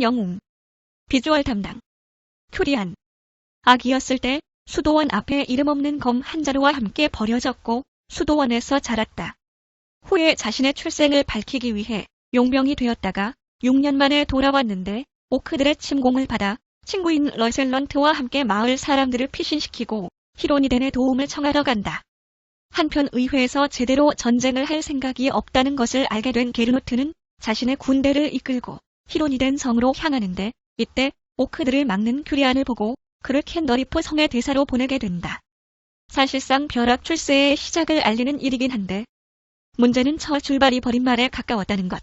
영웅. 비주얼 담당. 큐리안. 아기였을 때 수도원 앞에 이름 없는 검 한 자루와 함께 버려졌고 수도원에서 자랐다. 후에 자신의 출생을 밝히기 위해 용병이 되었다가 6년 만에 돌아왔는데 오크들의 침공을 받아 친구인 러셀런트와 함께 마을 사람들을 피신시키고 히로니덴의 도움을 청하러 간다. 한편 의회에서 제대로 전쟁을 할 생각이 없다는 것을 알게 된 게르노트는 자신의 군대를 이끌고 히로니덴 성으로 향하는데 이때 오크들을 막는 큐리안을 보고 그를 캔더리프 성의 대사로 보내게 된다. 사실상 벼락 출세의 시작을 알리는 일이긴 한데 문제는 첫 출발이 버린 말에 가까웠다는 것.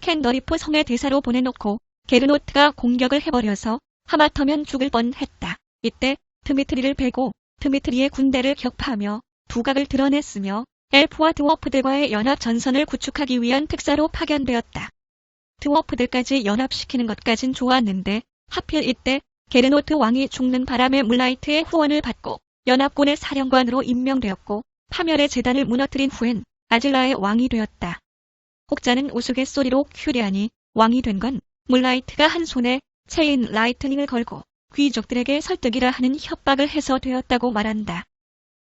캔더리프 성의 대사로 보내놓고 게르노트가 공격을 해버려서 하마터면 죽을 뻔했다. 이때 드미트리를 베고 드미트리의 군대를 격파하며 두각을 드러냈으며 엘프와 드워프들과의 연합 전선을 구축하기 위한 특사로 파견되었다. 드워프들까지 연합시키는 것까진 좋았는데 하필 이때 게르노트 왕이 죽는 바람에 물라이트의 후원을 받고 연합군의 사령관으로 임명되었고 파멸의 재단을 무너뜨린 후엔 아질라의 왕이 되었다. 혹자는 우스갯소리로 큐리안이 왕이 된 건 물라이트가 한 손에 체인 라이트닝을 걸고 귀족들에게 설득이라 하는 협박을 해서 되었다고 말한다.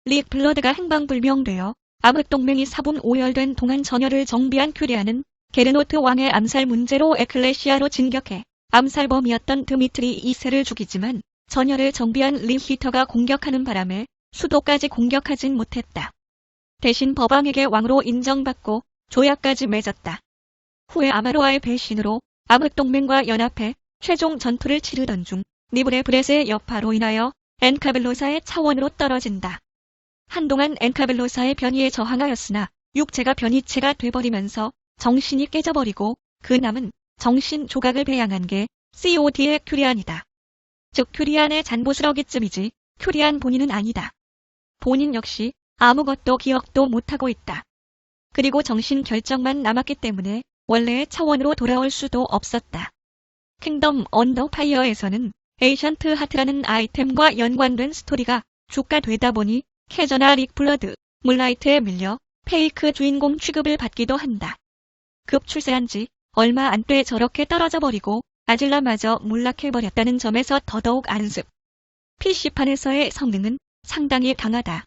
릭 블러드가 행방불명되어 암흑동맹이 사분 오열된 동안 전열을 정비한 큐리안은 게르노트 왕의 암살 문제로 에클레시아로 진격해 암살범이었던 드미트리 2세를 죽이지만 전열을 정비한 리히터가 공격하는 바람에 수도까지 공격하진 못했다. 대신 법왕에게 왕으로 인정받고 조약까지 맺었다. 후에 아마로아의 배신으로 암흑동맹과 연합해 최종 전투를 치르던 중 니브레 브렛의 여파로 인하여 엔카벨로사의 차원으로 떨어진다. 한동안 엔카벨로사의 변이에 저항하였으나 육체가 변이체가 돼버리면서 정신이 깨져버리고 그 남은 정신 조각을 배양한 게 COD의 큐리안이다. 즉 큐리안의 잔부스러기쯤이지 큐리안 본인은 아니다. 본인 역시 아무것도 기억도 못하고 있다. 그리고 정신 결정만 남았기 때문에 원래의 차원으로 돌아올 수도 없었다. 킹덤 언더 파이어에서는 에이션트 하트라는 아이템과 연관된 스토리가 주가 되다 보니 캐저나 릭 블러드, 물라이트에 밀려 페이크 주인공 취급을 받기도 한다. 급 출세한 지 얼마 안돼 저렇게 떨어져 버리고 아질라마저 몰락해버렸다는 점에서 더더욱 안습. PC판에서의 성능은 상당히 강하다.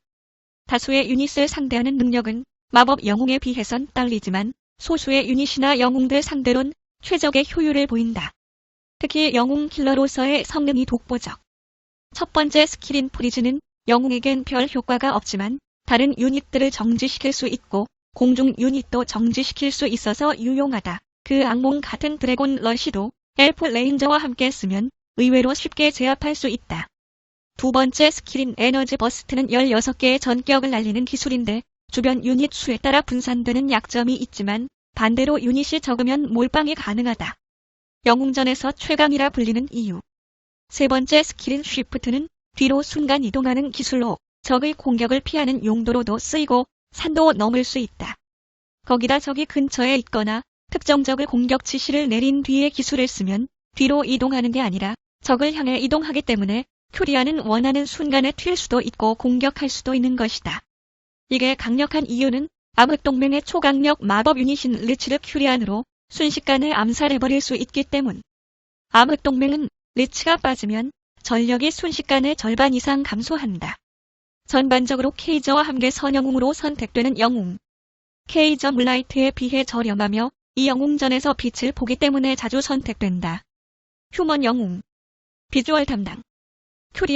다수의 유닛을 상대하는 능력은 마법 영웅에 비해선 딸리지만 소수의 유닛이나 영웅들 상대론 최적의 효율을 보인다. 특히 영웅 킬러로서의 성능이 독보적. 첫 번째 스킬인 프리즈는 영웅에겐 별 효과가 없지만 다른 유닛들을 정지시킬 수 있고 공중 유닛도 정지시킬 수 있어서 유용하다. 그 악몽 같은 드래곤 러시도 엘프 레인저와 함께 쓰면 의외로 쉽게 제압할 수 있다. 두 번째 스킬인 에너지 버스트는 16개의 전격을 날리는 기술인데 주변 유닛 수에 따라 분산되는 약점이 있지만 반대로 유닛이 적으면 몰빵이 가능하다. 영웅전에서 최강이라 불리는 이유. 세 번째 스킬인 쉬프트는 뒤로 순간 이동하는 기술로 적의 공격을 피하는 용도로도 쓰이고 산도 넘을 수 있다. 거기다 적이 근처에 있거나 특정 적을 공격 지시를 내린 뒤에 기술을 쓰면 뒤로 이동하는 게 아니라 적을 향해 이동하기 때문에 큐리아는 원하는 순간에 튈 수도 있고 공격할 수도 있는 것이다. 이게 강력한 이유는 암흑동맹의 초강력 마법 유닛인 리치르 큐리안으로 순식간에 암살해버릴 수 있기 때문. 암흑동맹은 리치가 빠지면 전력이 순식간에 절반 이상 감소한다. 전반적으로 케이저와 함께 선영웅으로 선택되는 영웅. 케이저 물라이트에 비해 저렴하며 이 영웅전에서 빛을 보기 때문에 자주 선택된다. 휴먼 영웅. 비주얼 담당.